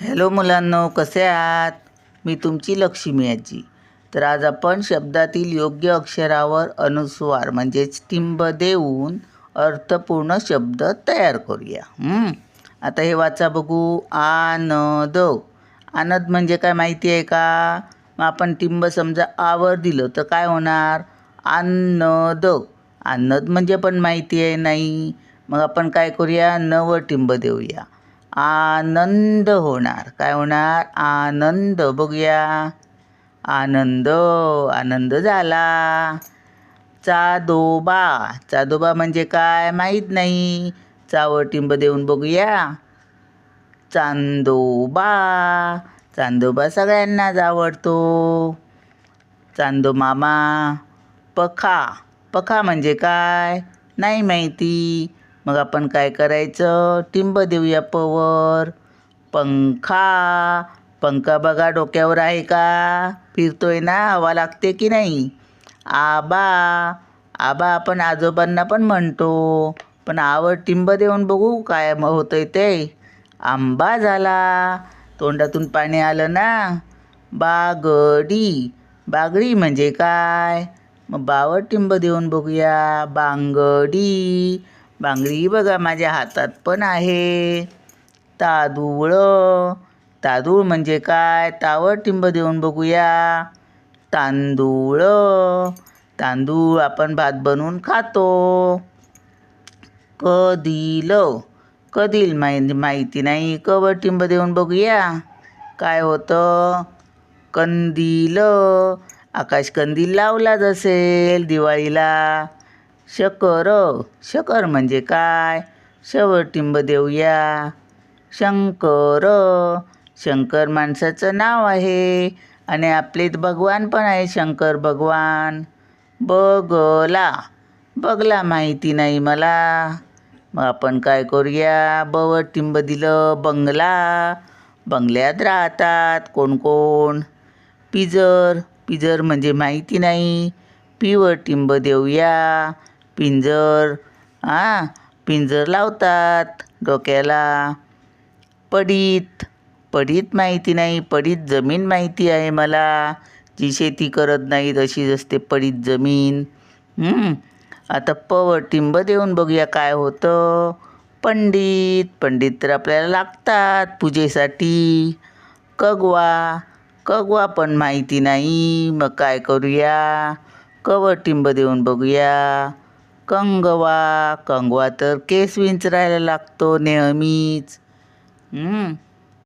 Hello मुलांनो कसे आहात? मी तुमची लक्ष्मी आजी. तर आज आपण शब्दातील योग्य अक्षरावर अनुस्वार म्हणजेच टिंब देऊन अर्थपूर्ण शब्द तयार करूया. आता हे वाचा बघू. आनद. आनंद म्हणजे काय माहिती आहे का? मग आपण टिंब समजा आवर दिलं तर काय होणार? आनंद. आनंद म्हणजे पण माहिती आहे नाही. मग आपण काय करूया? नव टिंब देऊया. आनंद होणार. काय होणार? आनंद बघूया. आनंद आनंद झाला. चादोबा. चादोबा म्हणजे काय माहीत नाही. चावटिंब देऊन बघूया. चांदोबा. चांदोबा सगळ्यांनाच आवडतो. चांदो मामा. पखा. पखा म्हणजे काय? नाही माहिती. मग आपण काय करायचं? टिंब देऊया पवर. पंखा. पंखा बघा डोक्यावर आहे का? फिरतोय ना? हवा लागते की नाही? आबा. आबा आपण आजोबांना पण म्हणतो. पण आवर टिंब देऊन बघू काय म होतंय ते. आंबा झाला. तोंडातून पाणी आलं ना? बागडी. बागडी म्हणजे काय? मग बावर टिंब देऊन बघूया. बांगडी. बांगडी बघा माझ्या हातात पण आहे. तादूळ. तांदूळ म्हणजे काय? तावर टिंब देऊन बघूया. तांदूळ. तांदूळ आपण भात बनवून खातो. कदिल. कदिल माहि माहिती नाही. कवर टिंब देऊन बघूया. काय होतं? कंदील. आकाश कंदील लावलाच असेल दिवाळीला. शकर. शकर म्हणजे काय? शवटिंब देऊया. शंकर. शंकर माणसाचं नाव आहे आणि आपले भगवान पण आहे शंकर भगवान. बगला. बगला माहिती नाही मला. मग आपण काय करूया? बवर टिंब दिलं बंगला. बंगल्यात राहतात कोण कोण? पिजर. पिजर म्हणजे माहिती नाही. पिवर टिंब देऊया. पिंजर हां पिंजर लावतात डोक्याला. पडीत पडीत माहिती नाही पडीत जमीन माहिती आहे मला. जी शेती करत नाहीत अशीच असते पडीत जमीन. आता पवर टिंब देऊन बघूया काय होतं. पंडित पंडित तर आपल्याला लागतात पूजेसाठी. कगवा कगवा पण माहिती नाही. मग काय करूया? कवर टिंब देऊन बघूया. कंगवा कंगवा तर केस विंचरायला लागतो नेहमीच.